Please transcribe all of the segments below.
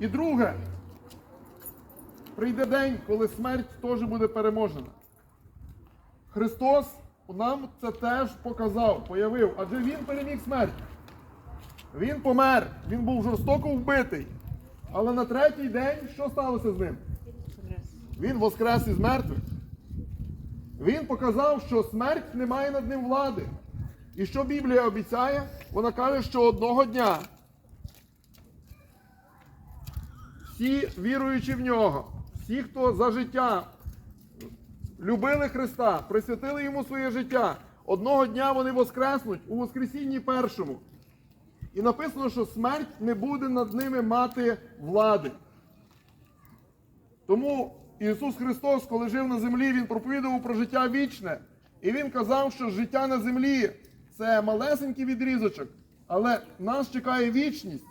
І друге, прийде день, коли смерть теж буде переможена. Христос нам це теж показав, появив, адже Він переміг смерть. Він помер, він був жорстоко вбитий. Але на третій день що сталося з ним? Він воскрес із мертвих. Він показав, що смерть не має над ним влади. І що Біблія обіцяє? Вона каже, що одного дня всі віруючи в нього, всі, хто за життя любили Христа, присвятили йому своє життя, одного дня вони воскреснуть у Воскресінні першому. І написано, що смерть не буде над ними мати влади. Тому Ісус Христос, коли жив на землі, Він проповідував про життя вічне. І Він казав, що життя на землі це малесенький відрізочок, але нас чекає вічність.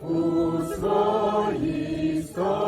У своїй стороні.